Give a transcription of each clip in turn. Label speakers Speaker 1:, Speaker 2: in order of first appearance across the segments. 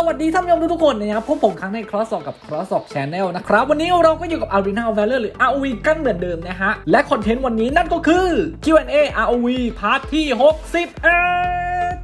Speaker 1: สวัสดีท่านผู้ชมทุกๆคนนะครับพบผมครั้งใน Cross กับ Cross Channel นะครับ วันนี้เราก็อยู่กับ Arena Valor หรือ ROV กันเหมือนเดิมนะฮะ และคอนเทนต์วันนี้นั่นก็คือ Q&A ROV พาร์ทที่ 60เอ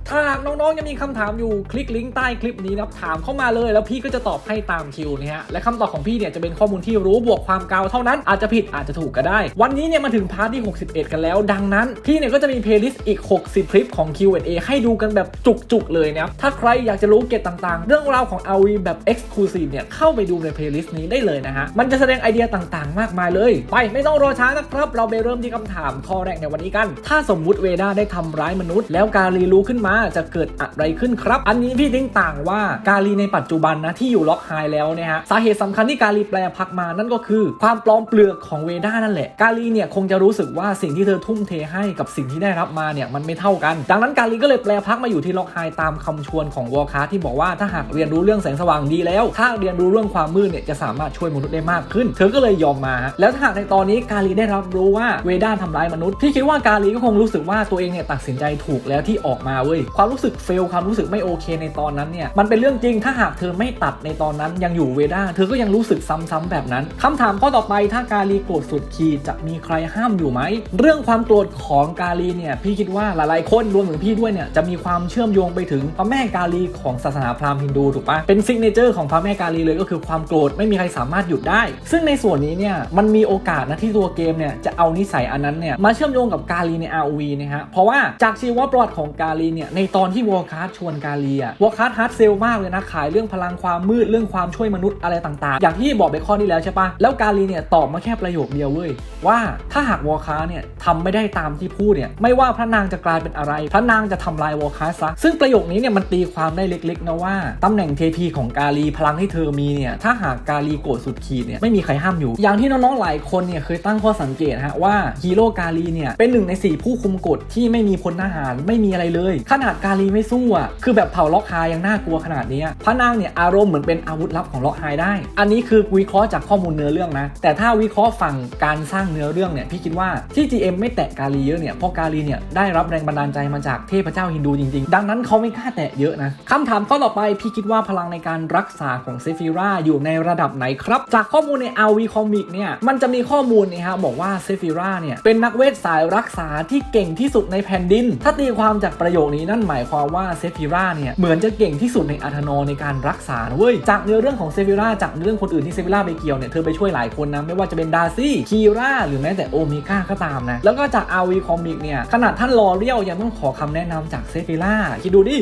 Speaker 1: ถ้าหากน้องๆยังมีคำถามอยู่คลิกลิงก์ใต้คลิปนี้นะครับถามเข้ามาเลยแล้วพี่ก็จะตอบให้ตามคิวนะฮะและคำตอบของพี่เนี่ยจะเป็นข้อมูลที่รู้บวกความเกาเท่านั้นอาจจะผิดอาจจะถูกก็ได้ วันนี้เนี่ยมาถึงพาร์ทที่ 61 กันแล้ว ดังนั้น พี่เนี่ยก็จะมีเพลย์ลิสต์อีก 60 คลิปของ Q&A ให้ดูกันแบบจุกๆเลยนะครับถ้าใครอยากจะรู้เกตต่างๆ เรื่องราวของ RV แบบ Exclusive เนี่ยเข้าไปดูในเพลย์ลิสต์นี้ได้เลยนะฮะมันจะแสดงไอเดียต่างๆ มากมายเลย ไปไม่ต้องรอช้านะครับเราไปเริ่มที่คำถามข้อแรกในวันนี้กัน ถ้าสมมุติเวด้าได้ทำร้ายมนุษย์ แล้วกาลีรู้ขึ้นมาจะเกิดอะไรขึ้นครับ อันนี้พี่ทิ้งต่างว่ากาลีในปัจจุบันนะที่อยู่ล็อกไฮแล้วนะฮะสาเหตุสำคัญที่กาลีแปลพักมานั่นก็คือ ความปลอมเปลือกของเวด้านั่นแหละ กาลีเนี่ยคงจะรู้สึกว่าสิ่งที่เธอทุ่มเทให้กับสิ่งที่ได้รับมาเนี่ยมันไม่เท่ากัน ดังนั้นกาลีก็เลยแปลพักมาอยู่ที่ล็อกไฮตามคำชวนของวอลคาที่บอกว่าถ้าหากเรียนรู้เรื่องแสงสว่างดีแล้ว ถ้าเรียนรู้เรื่องความมืดเนี่ยจะสามารถช่วยมนุษย์ได้มากขึ้น เธอก็เลยยอมมาฮะแล้วถ้าหากในตอนนี้กาลีได้รับรู้ว่าเวด้าทำร้ายมนุษย์พี่คิดว่ากาลีก็คงรู้สึกว่าตัวเองเนี่ยตัดสินใจถูกแล้วที่ออกมาเว้ยความรู้สึกเฟลความรู้สึกไม่โอเคในตอนนั้นเนี่ยมันเป็นเรื่องจริงถ้าหากเธอไม่ตัดในตอนนั้นยังอยู่เวด้าเธอก็ยังรู้สึกซ้ำๆแบบนั้นคำถามข้อต่อไปถ้ากาลีโกรธสุดขีดจะมีใครห้ามอยู่ไหม เรื่องความโกรธของกาลีเนี่ยพี่คิดว่าหลายๆคนรวมถึงพี่ด้วยเนี่ยจะมีความเชื่อมโยงไปถึงพระแม่กาลีของศาสนาพราหมณ์ฮินดูถูกปะเป็นซิกเนเจอร์ของพระแม่กาลีเลยก็คือความโกรธไม่มีใครสามารถหยุดได้ ซึ่งในส่วนนี้เนี่ยมันมีโอกาสนะที่ตัวเกมเนี่ยจะเอานิสัยอันนั้นเนี่ยมาเชื่อมโยงกับกาลีใน ROV นะฮะเพราะว่าจากชีวประวัติของกาลีเนี่ยในตอนที่วอลคาร์ชวนกาลีอะวอลคาร์ฮาร์ดเซลมากเลยนะ ขายเรื่องพลังความมืดเรื่องความช่วยมนุษย์อะไรต่างๆ อย่างที่บอกไปข้อนี้แล้วใช่ปะแล้วกาลีเนี่ยตอบมาแค่ประโยคเดียวเว้ยว่าถ้าหากวอลคาร์เนี่ยทำไม่ได้ตามที่พูดเนี่ยไม่ว่าพระนางจะกลายเป็นอะไร พระนางจะทำลายวอลคาร์ซะซึ่งประโยคนี้เนี่ยมันตีความได้เล็กๆนะว่าตำแหน่งเทพีของกาลีพลังที่เธอมีเนี่ยถ้าหากกาลีโกรธสุดขีดเนี่ยไม่มีใครห้ามอยู่ อย่างที่น้องๆหลายคนเนี่ยเคยตั้งข้อสังเกตฮะว่าฮีโร่กาลีเนี่ยเป็นหนึ่งในสี่ผู้คุมกฎที่ไม่มีพลทหารไม่มีอะไรเลยขนาดกาลีไม่สู้อะคือแบบเผ่าล็อกไฮยังน่ากลัวขนาดนี้พระนางเนี่ยอารมณ์เหมือนเป็นอาวุธลับของล็อกไฮได้ อันนี้คือวิเคราะห์จากข้อมูลเนื้อเรื่องนะ แต่ถ้าวิเคราะห์ฝั่งการสร้างเนื้อเรื่องเนี่ยพี่คิดว่าที่ GM ไม่แตะกาลีเยอะเนี่ยเพราะกาลีเนี่ยได้รับแรงบันดาลใจมาจากเทพเจ้าฮินดูจริงๆ ดังนั้นเขาไม่กล้าแตะเยอะนะคำถามข้อต่อไปพี่คิดว่าพลังในการรักษาของเซฟิราอยู่ในระดับไหนครับ จากข้อมูลใน RV Comic เนี่ยมันจะมีข้อมูลนี่ฮะบอกว่าเซฟิราเนี่ยเป็นนักเวทสายรักษาที่เก่งที่สุดในแผ่นดิน ถ้าตีความจากประโยคนี้นั่นหมายความว่าเซฟิราเนี่ยเหมือนจะเก่งที่สุดในอาธโนในการรักษาเว้ยจากเนื้อเรื่องของเซฟิราจากเรื่องคนอื่นที่เซฟิราไปเกี่ยวเนี่ยเธอไปช่วยหลายคนนะไม่ว่าจะเป็นดาร์ซี่คีร่าหรือแม้แต่โอเมก้าก็ตามนะแล้วก็จาก RV Comic เนี่ยขนาดท่านลอเรียลยังต้องขอคำแนะนำจากเซฟิราคิดดูดิ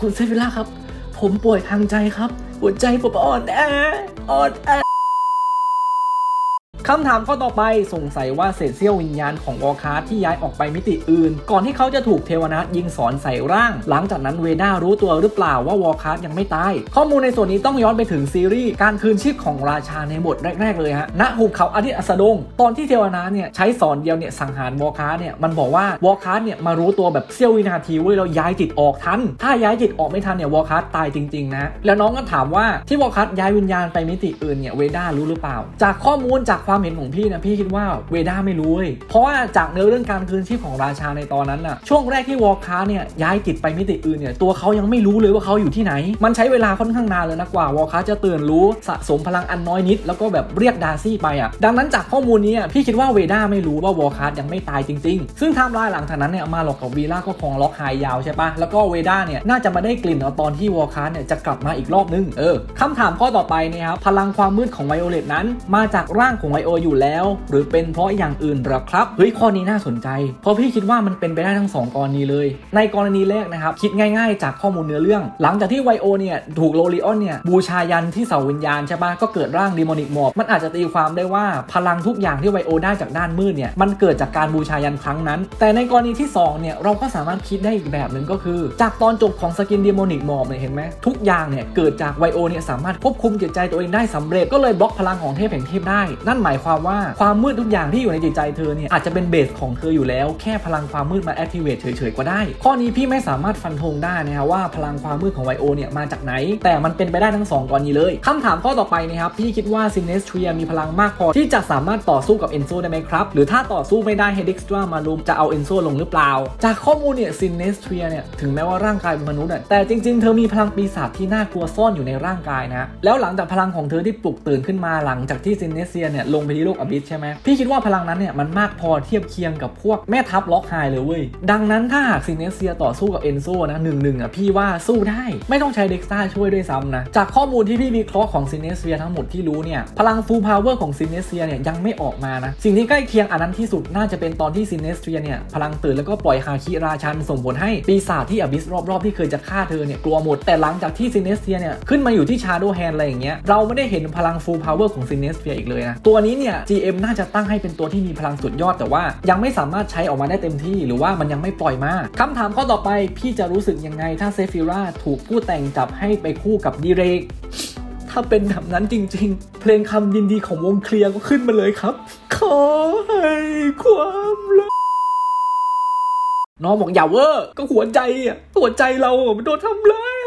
Speaker 1: คุณเซฟิล่าครับ ผมป่วยทางใจครับ หัวใจผมอ่อนแออ่อนแอ คำถามข้อต่อไปสงสัยว่าเศษเสี้ยววิญญาณของวอลคาร์ที่ย้ายออกไปมิติอื่น ก่อนที่เขาจะถูกเทวนัทยิงสอนใส่ร่าง หลังจากนั้นเวด้ารู้ตัวหรือเปล่าว่าวอลคาร์ยังไม่ตาย ข้อมูลในส่วนนี้ต้องย้อนไปถึงซีรีส์การคืนชีพของราชาในบทแรก ๆ เลยฮะณหุบเขาอาทิตย์อัสดง ตอนที่เทวนัทเนี่ยใช้สอนเดียวเนี่ยสังหารวอลคาร์เนี่ยมันบอกว่าวอลคาร์เนี่ยมารู้ตัวแบบเสี้ยววินาทีเว้ยเราย้ายจิตออกทันถ้าย้ายจิตออกไม่ทันเนี่ยวอลคาร์ตายจริงๆนะแล้วน้องก็ถามว่าที่วอลคาร์ย้ายวิญญาณไปมิติอื่นเนี่ยเวด้ารู้หรือเปล่า จากข้อมูลจากความเห็นของพี่นะพี่คิดว่าเวด้าไม่รู้เลยเพราะว่าจากเนื้อเรื่องการคืนชีพของราชาในตอนนั้นน่ะช่วงแรกที่วอลคาร์เนี่ยย้ายจิตไปมิติอื่นเนี่ยตัวเขายังไม่รู้เลยว่าเขาอยู่ที่ไหน มันใช้เวลาค่อนข้างนานเลยนะกว่าวอลคาร์จะตื่นรู้สะสมพลังอันน้อยนิด แล้วก็แบบเรียกดาร์ซี่ไปอะดังนั้นจากข้อมูลนี้อะพี่คิดว่าเวด้าไม่รู้ว่าวอลคาร์ยังไม่ตายจริง ๆ ซึ่งไทม์ไลน์หลังจากนั้นเนี่ยมาหลอกกับวีล่าก็คงล็อกไฮยาวใช่ปะแล้วก็เวด้าเนี่ยน่าจะมาได้กลิ่นเอาตอนที่วอลคาร์เนี่ยจะกลับมาอีกรอบนึงเออคำถามข้อต่อไปนะครับพลังความมืดของไวโอเลตนั้น มาจากร่างของไวโออยู่แล้ว หรือเป็นเพราะอย่างอื่นหรอครับ เฮ้ยข้อนี้น่าสนใจ เพราะพี่คิดว่ามันเป็นไปได้ทั้ง 2 กรณีเลย ในกรณีแรกนะครับ คิดง่ายๆ จากข้อมูลเนื้อเรื่อง หลังจากที่ไวโอเนี่ยถูกโลลิออนเนี่ยบูชายันที่เสาวิญญาณใช่ปะก็เกิดร่างดีมอนิกมอบมันอาจจะตีความได้ว่าพลังทุกอย่างที่ไวโอได้จากด้านมืดเนี่ยมันเกิดจากการบูชายันครั้งนั้น แต่ในกรณีที่2เนี่ยเราก็สามารถคิดได้อีกแบบหนึ่งก็คือ จากตอนจบของสกินดีมอนิกมอบเนี่ยเห็นไหมทุกอย่างเนี่ยเกิดจากไวโอเนี่ยสามารถควบคุมจิตใจตัวเองได้สำเร็จก็เลยบล็อกพลังของเทพแห่งเทพได้นั่นหมายายความว่าความมืดทุกอย่างที่อยู่ในจิตใจเธอเนี่ยอาจจะเป็นเบสของเธออยู่แล้ว แค่พลังความมืดมา activate เฉยๆก็ได้ ข้อนี้พี่ไม่สามารถฟันธงได้นะครับว่าพลังความมืดของไวโอเนี่ยมาจากไหน แต่มันเป็นไปได้ทั้งสองกรณีเลยคำถามข้อต่อไปนะครับพี่คิดว่าซินเนสเทรียมีพลังมากพอที่จะสามารถต่อสู้กับเอนโซได้ไหมครับ หรือถ้าต่อสู้ไม่ได้เฮดิกสตรามารุมจะเอาเอนโซลงหรือเปล่า จากข้อมูลเนี่ยซินเนสเทรียเนี่ยถึงแม้ว่าร่างกายเป็นมนุษย์แต่จริงๆ เธอมีพลังปีศาจที่น่ากลัวซ่อนอยู่ในร่างกายนะแล้วหลังจากพลังของเธอที่ปลุกตื่นขึ้นมาหลังจากที่ซินเนสเซียเนี่ยลงไปที่โลกอบิสใช่ไหมพี่คิดว่าพลังนั้นเนี่ยมันมากพอเทียบเคียงกับพวกแม่ทัพล็อกไฮเลยเว้ย ดังนั้นถ้าหากซินเนสเซียต่อสู้กับเอนโซนะหนึ่งหนึ่งอะพี่ว่าสู้ได้ไม่ต้องใช้เด็กซ่าช่วยด้วยซ้ำนะ จากข้อมูลที่พี่วิเคราะห์ของซินเนสเซียทั้งหมดที่รู้เนี่ยพลังฟูลพาวเวอร์ของซินเนสเซียเนี่ยยังไม่ออกมานะสิ่งที่ใกล้เคียงอันนั้นที่สุดน่าจะเป็นตอนที่ซินเนสเซียเนี่ยพลังตื่นแล้วก็ปล่อยฮาคิราชันส่งผลให้ปีศาจที่อบิสรอบๆที่เคยจะฆ่าเธอเนี่ยกลัวหมดแต่หลังจากที่ซินเนสเซียเนี่ยขึ้นมาอยู่ที่ชาโดแฮนอะไรอย่างเงี้ยเราไม่ได้เห็นพลังฟูลพาวเวอร์ของซินเนสเซียอีกเลยนะตัวนี้เนี่ย GM น่าจะตั้งให้เป็นตัวที่มีพลังสุดยอด แต่ว่ายังไม่สามารถใช้ออกมาได้เต็มที่ หรือว่ามันยังไม่ปล่อยมาคำถามข้อต่อไปพี่จะรู้สึกยังไงถ้าเซฟิราถูกผู้แต่งจับให้ไปคู่กับดีเรกถ้าเป็นแบบนั้นจริง ๆ เพลงคำยินดีของวงเคลียร์ก็ขึ้นมาเลยครับ ขอให้ความรักน้องบอกอย่าเวอร์ก็หัวใจอะหัวใจเราอะมันโดนทำร้าย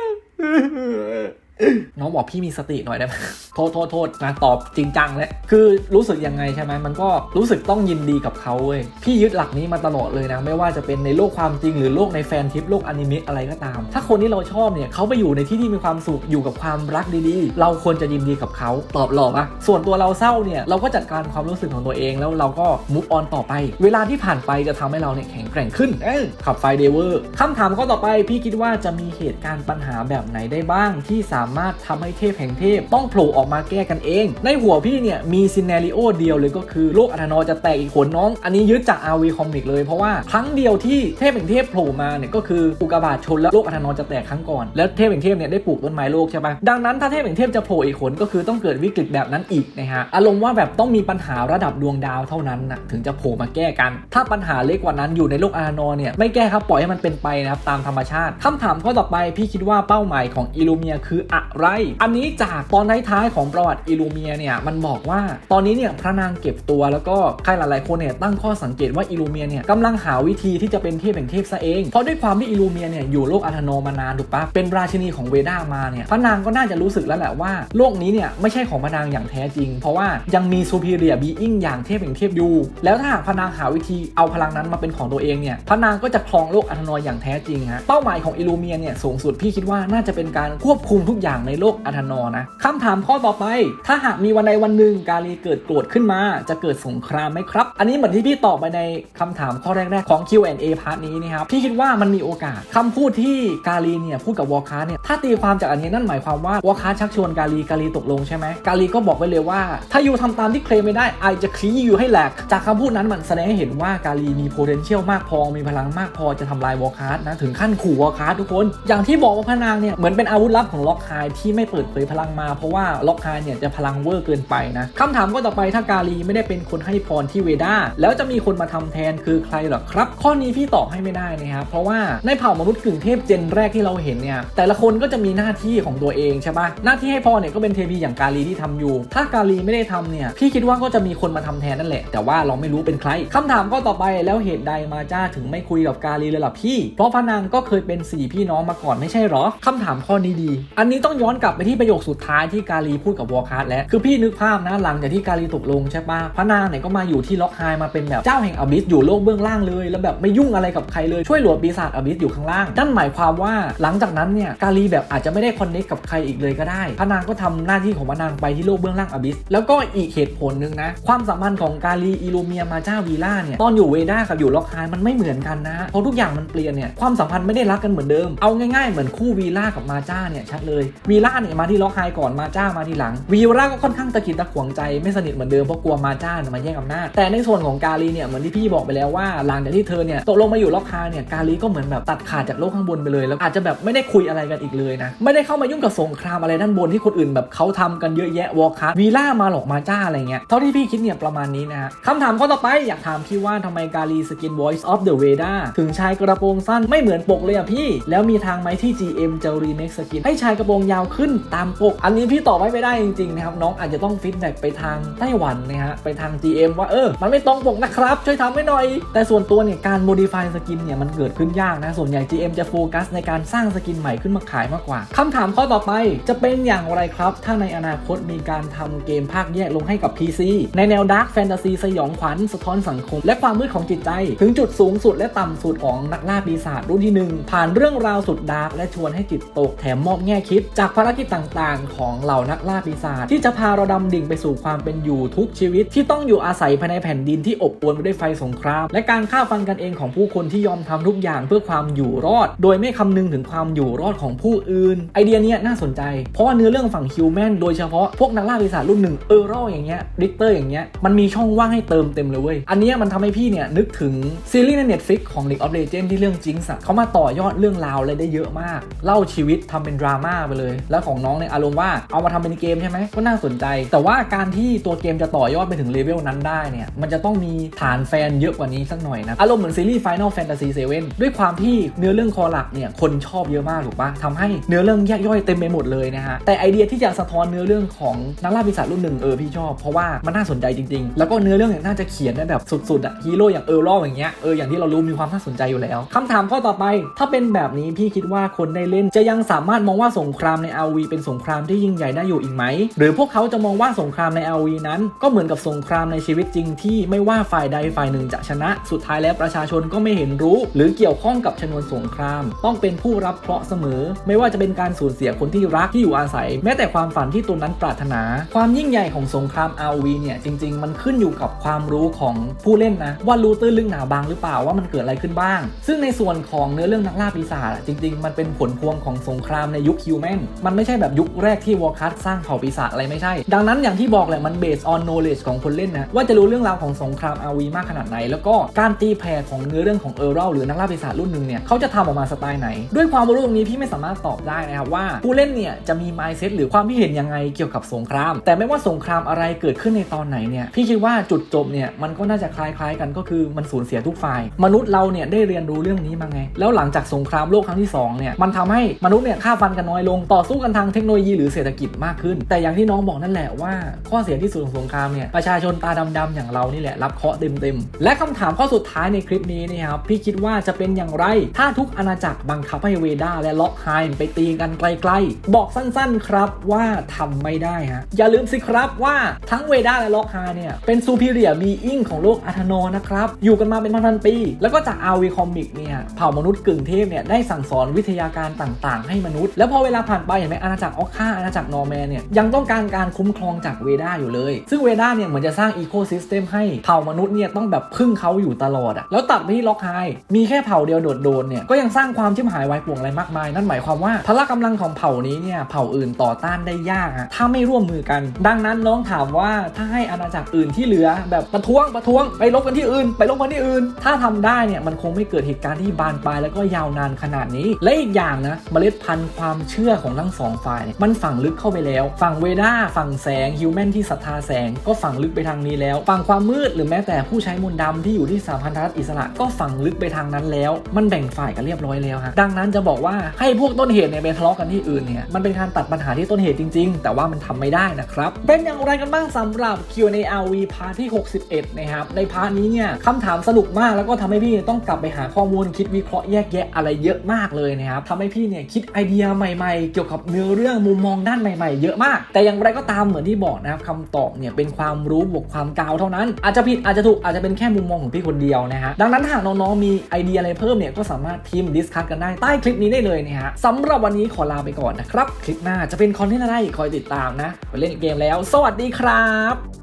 Speaker 1: น้องบอกพี่มีสติหน่อยได้ไหมโทษโทษโทษนะตอบจริงจังแล้วคือรู้สึกยังไงใช่ไหมมันก็รู้สึกต้องยินดีกับเขาเว้ยพี่ยึดหลักนี้มาตลอดเลยนะ ไม่ว่าจะเป็นในโลกความจริงหรือโลกในแฟนทิปโลกอนิเมะอะไรก็ตาม ถ้าคนที่เราชอบเนี่ยเขาไปอยู่ในที่ที่มีความสุขอยู่กับความรักดีๆ เราควรจะยินดีกับเขาตอบหลอกอะส่วนตัวเราเศร้าเนี่ยเราก็จัดการความรู้สึกของตัวเองแล้วเราก็มุฟออนต่อไป เวลาที่ผ่านไปจะทำให้เราเนี่ยแข็งแกร่งขึ้นเอ้ยขับไฟเดเวอร์คำถามข้อต่อไปพี่คิดว่าจะมีเหตุการณ์ปัญหาแบบไหนได้บ้างที่สามารถทำให้เทพแห่งเทพ ต้องโผล่ออกมาแก้กันเอง ในหัวพี่เนี่ยมีซีนารีโอเดียวเลยก็คือโลกอัธนอจะแตกอีกขนน้อง อันนี้ยึดจาก RV Comic เลยเพราะว่าครั้งเดียวที่เทพแห่งเทพโผล่มาเนี่ยก็คืออุกกาบาตชนแล้วโลกอัธนอจะแตกครั้งก่อน แล้วเทพแห่งเทพเนี่ยได้ปลูกต้นไม้โลกใช่ปะดังนั้นถ้าเทพแห่งเทพจะโผล่อีกขนก็คือต้องเกิดวิกฤตแบบนั้นอีกนะฮะอารมณ์ว่าแบบต้องมีปัญหาระดับดวงดาวเท่านั้นนะถึงจะโผล่มาแก้กัน ถ้าปัญหาเล็กกว่านั้นอยู่ในโลกอัธนอเนี่ยไม่แก้ครับปล่อยให้มันเป็นไปนะครับตามธรรมชาติคำถามข้อต่อไปพี่คิดว่าเป้าหมายของอิลูเมียคืออะไร อันนี้จากตอนท้ายๆของประวัติอิลูเมียเนี่ยมันบอกว่าตอนนี้เนี่ยพระนางเก็บตัวแล้วก็ใครหลายๆคนเนี่ยตั้งข้อสังเกตว่าอิลูเมียเนี่ยกำลังหาวิธีที่จะเป็นเทพแห่งเทพซะเอง เพราะด้วยความที่อิลูเมียเนี่ยอยู่โลกอัธโนมานานถูกปะเป็นราชินีของเวด้ามาเนี่ยพระนางก็น่าจะรู้สึกแล้วแหละว่าโลกนี้เนี่ยไม่ใช่ของพระนางอย่างแท้จริง เพราะว่ายังมีซูเปอร์เรียบีอิงอย่างเทพแห่งเทพอยู่แล้วถ้าหากพระนางหาวิธีเอาพลังนั้นมาเป็นของตัวเองเนี่ยพระนางก็จะครองโลกอัธโนอย่างแท้จริงฮะเป้าหมายของอิลูเมียเนี่ยสูงสุดพี่คิดว่าน่าจะเป็นการควบคุมทุกอย่างในโลกอธโนนะคำถามข้อต่อไป ถ้าหากมีวันใดวันหนึ่งกาลีเกิดโกรธขึ้นมา จะเกิดสงครามไหมครับ อันนี้เหมือนที่พี่ตอบไปในคำถามข้อแรกๆของ Q&A พาร์ทนี้นะครับพี่คิดว่ามันมีโอกาสคำพูดที่กาลีเนี่ยพูดกับวอลคาร์เนี่ยถ้าตีความจากอันนี้นั่นหมายความว่าวอลคาร์ชักชวนกาลีกาลีตกลงใช่ไหมกาลีก็บอกไปเลยว่า ถ้าอยู่ทำตามที่เคลมไม่ได้ไอจะคลี่อยู่ให้แหลกจากคำพูดนั้นมันแสดงให้เห็นว่ากาลีมี potential มากพอมีพลังมากพอจะทำลายวอลคาร์นะถึงขั้นขู่วอลคาร์ทุกคน อย่างที่บอกว่าพระนางเนี่ยเหมือนเป็นอาวุธลับของล็อกไฮที่ไม่เปิดเผยพลังมาเพราะว่าล็อกไฮเนี่ยจะพลังเวอร์เกินไปนะคำถามก็ต่อไปถ้ากาลีไม่ได้เป็นคนให้พรที่เวด้าแล้วจะมีคนมาทำแทนคือใครหรอครับ ข้อนี้พี่ตอบให้ไม่ได้นะครับเพราะว่าในเผ่ามนุษย์กึ่งเทพเจนแรกที่เราเห็นเนี่ยแต่ละคนก็จะมีหน้าที่ของตัวเองใช่ปะหน้าที่ให้พรเนี่ยก็เป็นเทพีอย่างกาลีที่ทำอยู่ ถ้ากาลีไม่ได้ทำเนี่ยพี่คิดว่าก็จะมีคนมาทำแทนนั่นแหละ แต่ว่าเราไม่รู้เป็นใครคำถามก็ต่อไปแล้วเหตุใดมาจ้าถึงไม่คุยกับกาลีเลยล่ะพี่ เพราะพระนางก็เคยเป็นสี่พี่น้องมาก่อนไม่ใช่หรอคำถามข้อนี้ดี อันนี้ต้องย้อนกลับไปที่ประโยคสุดท้ายที่กาลีพูดกับวอลคาร์แล้วคือพี่นึกภาพนะหลังจากที่กาลีตกลงใช่ปะพระนางเนี่ยก็มาอยู่ที่ล็อกไฮมาเป็นแบบเจ้าแห่งอบิสอยู่โลกเบื้องล่างเลย แล้วแบบไม่ยุ่งอะไรกับใครเลยช่วยหลือปีศาจอบิสอยู่ข้างล่างนั่นหมายความว่าหลังจากนั้นเนี่ยกาลีแบบอาจจะไม่ได้คอนเนคกับใครอีกเลยก็ได้พระนางก็ทำหน้าที่ของพระนางไปที่โลกเบื้องล่างอบิสแล้วก็อีกเหตุผลหนึ่งนะความสัมพันธ์ของกาลีอิลูเมียมาเจ้าวีล่าเนี่ยตอนอยู่เวด้ากับอยู่ล็อกไฮมันไม่เหมือนกันนะเพราะทุกอย่างมันเปลี่ยนเนี่ยความสัมพันธ์ไม่ได้รักกันเหมือนเดิมเอาง่ายๆเหมือนคู่วีล่ากับมาจ้าเนี่ยชัดเลยวีล่าเนี่ยมาที่ล็อกไฮก่อนมาจ้ามาทีหลังวีล่าก็ค่อนข้างตะกิดตะขวงใจไม่สนิทเหมือนเดิมเพราะกลัวมาจ้ามาแย่งอำนาจแต่ในส่วนของกาลีเนี่ยเหมือนที่พี่บอกไปแล้วว่าหลังจากที่เธอเนี่ยตกลงมาอยู่ล็อกไฮเนี่ยกาลีก็เหมือนแบบตัดขาดจากโลกข้างบนไปเลย แล้วอาจจะแบบไม่ได้คุยอะไรกันอีกเลยนะไม่ได้เข้ามายุ่งกับสงครามอะไรด้านบนที่คนอื่นแบบเขาทำกันเยอะแยะวอลคัสวีล่ามาหลอกมาจ้าอะไรเงี้ยเท่าที่พี่คิดเนี่ยประมาณนี้นะฮะคำถามข้อต่อไปอยากถามพี่ว่าทำไมกาลีสกิน Voice of the Veda ถึงชายกระโปรงสั้นไม่เหมือนปกเลยอะพี่ แล้วมีทางไหมที่ GM จะรีเมคสกินให้ชายกระโปรงยาวขึ้นตามปก อันนี้พี่ตอบไว้ไม่ได้จริงๆนะครับน้องอาจจะต้องฟีดแบ็กไปทางไต้หวันนะฮะไปทาง GM ว่าเออมันไม่ตรงปกนะครับช่วยทำให้หน่อย แต่ส่วนตัวเนี่ยการ modify สกินเนี่ยมันเกิดขึ้นยากนะส่วนใหญ่ GM จะโฟกัสในการสร้างสกินใหม่ขึ้นมาขายมากกว่าคำถามข้อต่อไปจะเป็นอย่างไรครับ ถ้าในอนาคตมีการทำเกมภาคแยกลงให้กับ PC ในแนวดาร์กแฟนตาซีสยองขวัญสะท้อนสังคม และความมืดของจิตใจ ถึงจุดสูงสุดและต่ำสุดของนักล่าปีศาจรุ่นที่หนึ่งผ่านเรื่องราวสุดดาร์กและชวนให้จิตตกแถมมอบแง่คิดจากภารกิจต่างๆ ของเหล่านักล่าปีศาจที่จะพาเราดำดิ่งไปสู่ความเป็นอยู่ทุกชีวิต ที่ต้องอยู่อาศัยภายในแผ่นดินที่อบอวลไปด้วยไฟสงคราม และการฆ่าฟันกันเองของผู้คนที่ยอมทำทุกอย่างเพื่อความอยู่รอด โดยไม่คำนึงถึงความอยู่รอดของผู้อื่น ไอเดียเนี้ยน่าสนใจ เพราะว่าเนื้อเรื่องฝั่งฮิวแมนโดยเฉพาะพวกนักล่าปีศาจรุ่นหนึ่งเออร์โรอย่างเงี้ยริกเตอร์อย่างเงี้ยมันมีช่องว่างให้เติมเต็มเลยเว้ยอันเนี้ยมันทำให้พี่เนี่ยนึกถึงซีรีส์ใน Netflix ของ League of Legends ที่เรื่องจิงส์อะเขามาต่อยอดเรื่องราวอะไรได้เยอะมาก เล่าชีวิตทำเป็นดราม่าไปเลย แล้วของน้องเนี่ยอารมณ์ว่าเอามาทำเป็นเกมใช่ไหมก็น่าสนใจ แต่ว่าการที่ตัวเกมจะต่อยอดไปถึงเลเวลนั้นได้เนี่ยมันจะต้องมีฐานแฟนเยอะกว่านี้สักหน่อยนะอารมณ์เหมือนซีรีส์ Final Fantasy 7ด้วยความที่เนื้อเรื่องคอหลักเนี่ยคนชอบเยอะมากถูกปะทำให้เนื้อเรื่องแยกย่อยเต็มไปหมดเลยนะฮะแต่ไอเดียที่จะสะท้อนเนื้อเรื่องของนักล่าปีศาจรุ่นหนึ่งเออพี่ชอบเพราะว่ามันน่าสนใจจริง ๆ แล้วก็เนื้อเรื่องเนี่ยน่าจะเขียนได้แบบสุดๆอะฮีโร่อย่างเออร์ลอย่างเงี้ยเอออย่างที่เรารู้มีความน่าสนใจอยู่แล้วคำถามข้อต่อไป ถ้าเป็นแบบนี้พี่คิดว่าคนได้เล่นจะยังสามารถมองว่าสงครามใน RV เป็นสงครามที่ยิ่งใหญ่ได้อยู่อีกไหม หรือพวกเขาจะมองว่าสงครามใน RV นั้น ก็เหมือนกับสงครามในชีวิตจริงที่ไม่ว่าฝ่ายใดฝ่ายหนึ่งจะชนะ สุดท้ายแล้วประชาชนก็ไม่เห็นรู้ หรือเกี่ยวข้องกับชนวนสงคราม ต้องเป็นผู้รับเคราะห์เสมอ ไม่ว่าจะเป็นการสูญเสียคนที่รักที่อยู่อาศัย แม้แต่ความฝันที่ตนนั้นปรารถนา ความยิ่งใหญ่ของสงคราม RV เนี่ยจริง ๆ มันขึ้นอยู่กับความรู้ของผู้เล่นนะว่ารู้ตื้นลึกหนาบางหรือเปล่าว่ามันเกิดอะไรขึ้นบ้าง ซึ่งในส่วนของเนื้อเรื่องนักล่าปีศาจอะจริง ๆ มันเป็นผลพวงของสงครามในยุคฮิวแมนมันไม่ใช่แบบยุคแรกที่วอร์คัสสร้างเผ่าปีศาจอะไรไม่ใช่ ดังนั้นอย่างที่บอกแหละมัน based on knowledge ของคนเล่นนะว่าจะรู้เรื่องราวของสงคราม RV มากขนาดไหน แล้วก็การตีแผ่ของเนื้อเรื่องของเออร์เรลหรือนักล่าปีศาจรุ่นหนึ่งเนี่ยเขาจะทำออกมาสไตล์ไหน ด้วยความรู้ตรงนี้พี่ไม่สามารถตอบได้นะครับว่าผู้เล่นเนี่ยจะมี mindset หรือความคิดเห็นยังไงเกี่ยวกับสงคราม แต่ไม่ว่าสงครามอะไรเกิดขึ้นในตอนไหนเนี่ยพี่คิดว่าจุดจบเนี่ยมันก็น่าจะคล้ายๆ กันก็คือมันสูญเสียทุกฝ่าย มนุษย์เราเนี่ยได้เรียนรู้เรื่องนี้มาไง แล้วหลังจากสงครามโลกครั้งที่สองเนี่ยมันทำให้มนุษย์เนี่ยฆ่าฟันกันน้อยลงต่อสู้กันทางเทคโนโลยีหรือเศรษฐกิจมากขึ้น แต่อย่างที่น้องบอกนั่นแหละว่า ข้อเสียที่สุดของสงครามเนี่ยประชาชนตาดำๆอย่างเรานี่แหละรับเคราะห์เต็มๆและคำถามข้อสุดท้ายในคลิปนี้เนี่ยครับพี่คิดว่าจะเป็นอย่างไร ถ้าทุกอาณาจักรบังคับให้เวด้าและล็อกไฮม์ไปตีกันไกลๆ บอกสั้นๆครับว่าทำไม่ได้ฮะอย่าลืมสิครับว่าทั้งเวด้าและล็อกไฮเนี่ยเป็นซูพิเรียมีอิงของโลกอาธโนนะครับอยู่กันมาเป็นพันๆปี แล้วก็จากอาวีคอมิกเนี่ยเผ่ามนุษย์กึ่งเทพเนี่ยได้สั่งสอนวิทยาการต่างๆ ให้มนุษย์ แล้วพอเวลาผ่านไปเห็นไหมอาณาจักรออกค่าอาณาจักรนอร์แมนเนี่ยยังต้องการการคุ้มครองจากเวด้าอยู่เลย ซึ่งเวด้าเนี่ยเหมือนจะสร้างอีโคซิสเต็มให้เผ่ามนุษย์เนี่ยต้องแบบพึ่งเขาอยู่ตลอดอะแล้วตัดไปที่ล็อกไฮมีแค่เผ่าเดียวโดดโดนเนี่ยก็ยังสร้างความชิบหายวายป่วงอะไรมากมาย นั่นหมายความว่าพละกำลังของเผ่านี้เนี่ยเผ่าอื่นต่อต้านได้ยากอะถ้าไม่ร่วมมือกัน ดังนั้นน้องถามว่าถ้าให้อาณาจักรอื่นที่เหลือ แบบประท้วงประท้วงไปลบกันที่อื่น ไปลบกันที่อื่น ถ้าทำได้เนี่ยมันคงไม่เกิดเหตุการณ์ที่บานปลายแล้วก็ยาวนานขนาดนี้และอีกอย่างนะเมล็ดพันธุ์ความเชื่อของทั้งสองฝ่ายเนี่ยมันฝังลึกเข้าไปแล้ว ฝั่งเวด้าฝั่งแสงฮิวแมนที่ศรัทธาแสงก็ฝังลึกไปทางนี้แล้ว ฝั่งความมืดหรือแม้แต่ผู้ใช้มนต์ดำที่อยู่ที่สาพันธรัฐอิสระก็ฝังลึกไปทางนั้นแล้ว มันแบ่งฝ่ายกันเรียบร้อยแล้วฮะดังนั้นจะบอกว่าให้พวกต้นเหตุเนี่ยไปทะเลาะกันที่อื่นเนี่ยมันเป็นการตัดปัญหาที่ต้นเหตุจริง ๆ แต่ว่ามันทำไม่ได้นะครับเป็นอย่างไรกันบ้างสำหรับ Q&A RV พาร์ทที่ 61 นะครับในพาร์ทนี้เนี่ยคำถามสนุกมากแล้วก็ทำให้พี่ต้องกลับไปหาข้อมูลคิดวิเคราะห์แยกแยะอะไรเยอะมากเลยนะครับทำให้พี่เนี่ยคิดไอเดียใหม่ๆเกี่ยวกับเนื้อเรื่องมุมมองด้านใหม่ ๆ เยอะมาก แต่อย่างไรก็ตามเหมือนที่บอกนะครับคำตอบเนี่ยเป็นความรู้บวกความกาวเท่านั้น อาจจะผิดอาจจะถูกอาจจะเป็นแค่มุมมองของพี่คนเดียวนะฮะดังนั้นหากน้องๆมีไอเดียอะไรเพิ่มเนี่ยก็สามารถพิมพ์ดิสคัทกันได้ใต้คลิปนี้ได้เลยนะฮะสำหรับวันนี้ขอลาไปก่อนนะครับคลิปหน้าจะเป็นคอนเทนต์อะไรคอยติดตามนะไปเล่นเกมแล้ว สวัสดีครับ